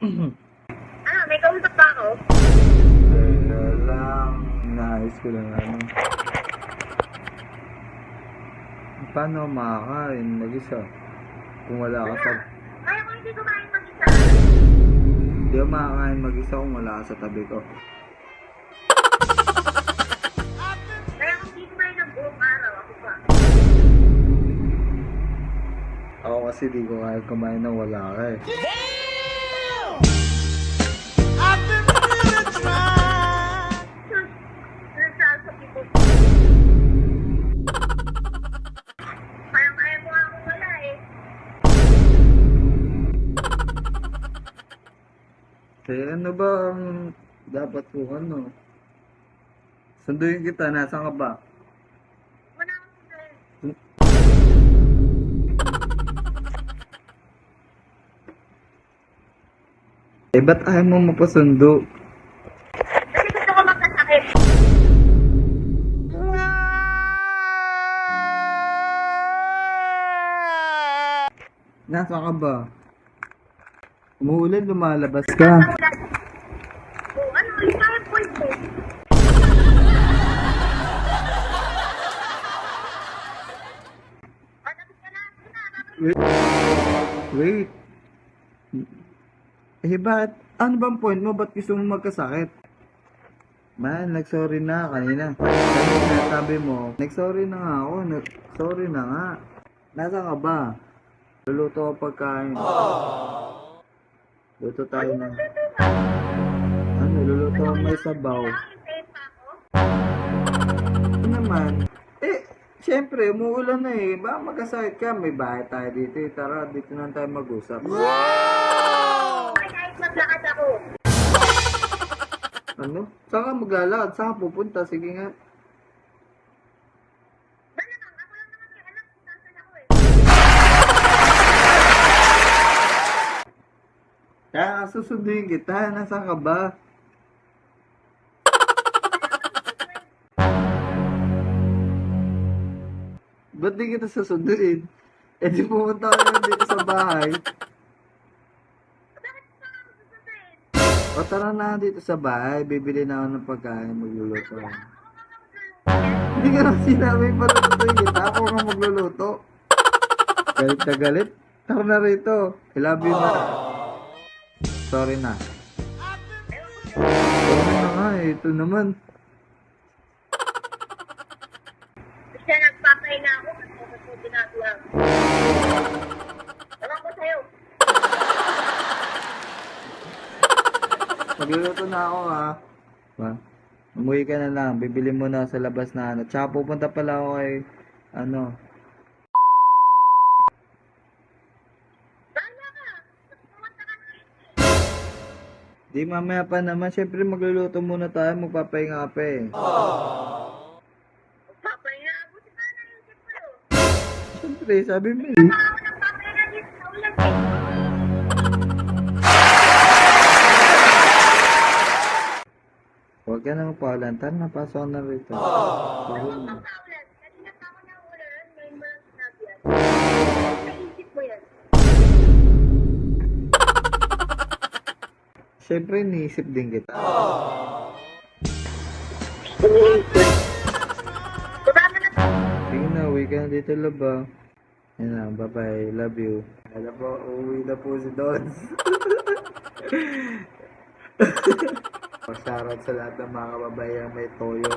Ah, may kausap pa ako. Teka lang. Naayos ko lang ano. Paano makakain mag-isa? Kung wala ka sa... Kaya ko hindi kumain mag-isa. Hindi ako makakain mag-isa kung wala ka sa tabi ko. Kaya kung hindi kumain ng buong araw, ako pa. Ako kasi di ko kaya kumain nang wala ka eh. Ko. Kaya mo ako wala eh. Kaya ano ba ang dapat ko ano? Sunduin kita, nasaan ka ba? Wala akong sunod. Eh, ba't ayaw mo mapasundo? Nasaan ka ba? Umuulan, lumalabas ka. Ano, yung parang point mo. Wait. Wait. Eh, ba't? Ano bang point mo? Ba't gusto mo magkasakit? Man, nag-sorry na kanina. Kanina sabi mo, nag-sorry na nga ako. Nag-sorry na nga. Nasaan ka ba? Luluto ko pagkain. Luto tayo ng... Ano, luluto ko may sabaw. Ako. Ano naman? Eh, syempre, umuulan na eh. Baka magkasakit ka. May bahay tayo dito eh. Tara, dito na tayo mag-usap. Ay, kahit maglakad ako. Ano? Saan ka maglalakad? Saan ka pupunta? Sige nga. Bala lang, ako lang naman may alam kung saan ako eh. Nga susunduin kita. Nasaan ka ba? Ba't di kita susunduin? Eh di pumunta ka naman dito sa bahay. O tara na dito sa bahay. Bibili na ako ng pagkain. Magluluto. ako. Hindi ka na sinabi pala tutuin kita. Ako nga magluluto. Galit na galit. Tara na rito. I love you na. Sorry na. Sorry na nga eh. Ito naman. Kasi nagpapahinga ako kasi ako ko ginagawa ko. Ewan ko sa'yo. Magluluto na ako ha. Ba? Umuwi ka na lang. Bibili mo na sa labas na ano. Tsaka pupunta pala ako kay ano. Di mamaya pa naman. Siyempre magluluto muna tayo. Magpapahinga pa eh. Papahinga ako si Tana yung sabi mo eh. Huwag ka na magpawalan. Tara na, pasok na rito. Sorry Huwag Siyempre, iniisip din kita. Na. Sige na, uwi ka na dito, love ah. Yan na, bye-bye. Love you. Alam po, uuwi na po si Dons. Shoutout sa lahat ng mga kababayang may toyo.